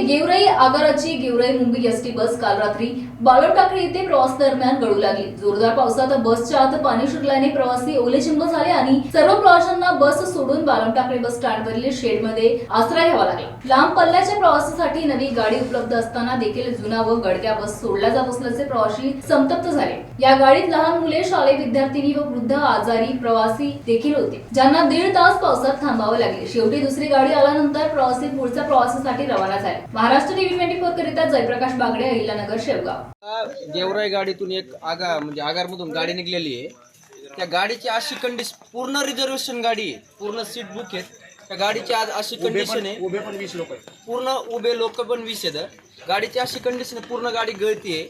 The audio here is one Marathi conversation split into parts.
आगाराची गेवराई मुंबई एसटी बस काल रात्री बाळव येथे प्रवास दरम्यान गळू लागली. जोरदार पावसात बसच्या आत पाणी शिरल्याने प्रवासी ओलेचिंब झाले आणि सर्व प्रवाशांना बस सोडून बालम टाकळी बस स्टँडवरील शेडमध्ये आसरा घ्यावा लागला. लांब पल्ल्याच्या प्रवासासाठी नवी गाडी उपलब्ध असताना देखील जुना व गडक्या बस सोडल्या जात असल्याचे प्रवासी संतप्त झाले. या गाडीत लहान मुले शालेय विद्यार्थिनी व वृद्ध आजारी प्रवासी देखील होते ज्यांना दीड तास पावसात थांबावे लागले. शेवटी दुसरी गाडी आल्यानंतर प्रवासी पुढच्या प्रवासासाठी रवाना झाले. महाराष्ट्र टीव्ही ट्वेंटी फोर करिता जयप्रकाश बागडे अहिल्यानगर शेवगाव. गेवराई गाडीतून एक आगार म्हणजे आगारमधून गाडी निघलेली आहे. त्या गाडीची अशी कंडिशन पूर्ण रिझर्वेशन गाडी आहे. पूर्ण सीट बुक आहेत. त्या गाडीची आज अशी कंडिशन आहे. उभे पण वीस लोक आहेत. पूर्ण उभे लोक पण वीस आहेत. गाडीची अशी कंडिशन आहे पूर्ण गाडी गळती आहे.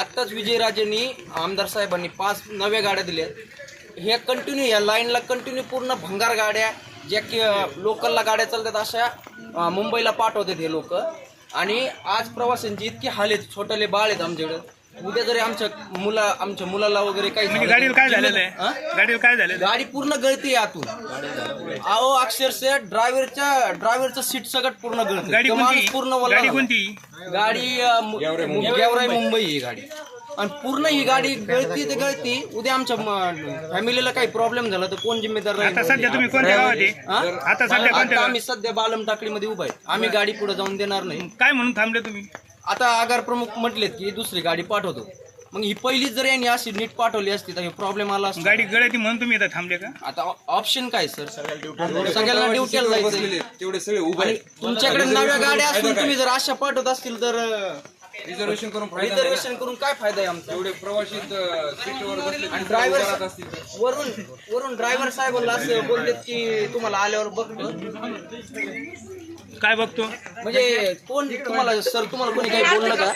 आत्ताच विजयराजेंनी आमदार साहेबांनी पाच नव्या गाड्या दिल्यात हे कंटिन्यू या लाईनला कंटिन्यू पूर्ण भंगार गाड्या ज्या की लोकलला गाड्या चालतात अशा मुंबईला पाठवतात हे लोक. आणि आज प्रवाशांची इतकी हाल आहेत छोटेले बाळ आहेत आमच्याकडे. उद्या जरी आमच्या मुला आमच्या मुलाला वगैरे काही म्हणजे झालं गाडीला काय झालेलं? आहे? गाडीला काय झालेलं गाडी पूर्ण गळती आहे आतून. अहो अक्षरशः ड्रायव्हरच्या ड्रायव्हरचं सीट सगळं पूर्ण? गळतं. गाडी कोणती? पूर्ण वल्ला गाडी झाला. कोणती? गाडी अं, मु- गेवराई मुंबई ही गाडी. आणि पूर्ण ही गाडी गळती ते गळती उद्या आमच्या फॅमिलीला काही प्रॉब्लेम झाला तर कोण जिम्मेदार राहील? सध्या तुम्ही कोणत्या गावात आहे? हा? आता सध्या आता कोणत्या आम्ही सध्या बालम टाकळीमध्ये उभा आहे. आम्ही गाडी पुढे जाऊन देणार नाही. काय म्हणून थांबले तुम्ही? आता आगार प्रमुख म्हटलेत की दुसरी गाडी पाठवतो. मग ही पहिलीच जर यांनी अशी नीट पाठवली असती तर हे प्रॉब्लेम आला असता. गाडी गळती म्हणून तुम्ही इथं थांबले का? आता ऑप्शन काय सर सगळ्यांना ड्युटीला जायचं तेवढे सगळे उभे तुमच्याकडे नव्या गाड्या असून तुम्ही जर अशा पाठवत असतील तर रिझर्वेशन करून फायदा नाही. रिझर्वेशन करून काय फायदा आहे आमचा एवढे प्रवासी अं, सीटवर बसले आणि उभे राहत ड्रायव्हर असतील तर. वरून वरून ड्रायव्हर साहेबांना असं बोललेत की तुम्हाला आल्यावर बघतो काय बघतो म्हणजे कोण तुम्हाला सर तुम्हाला कोणी काही बोललं का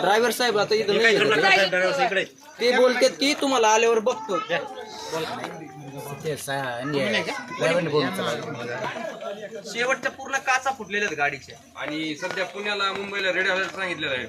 ड्रायव्हर साहेब आता इथं नाही आहेत. ते बोलतात की तुम्हाला आल्यावर बघतो शेवटच्या पूर्ण काचा फुटलेल्या आहेत गाडीच्या आणि सध्या पुण्याला मुंबईला रेड अलर्ट सांगितलेलं आहे.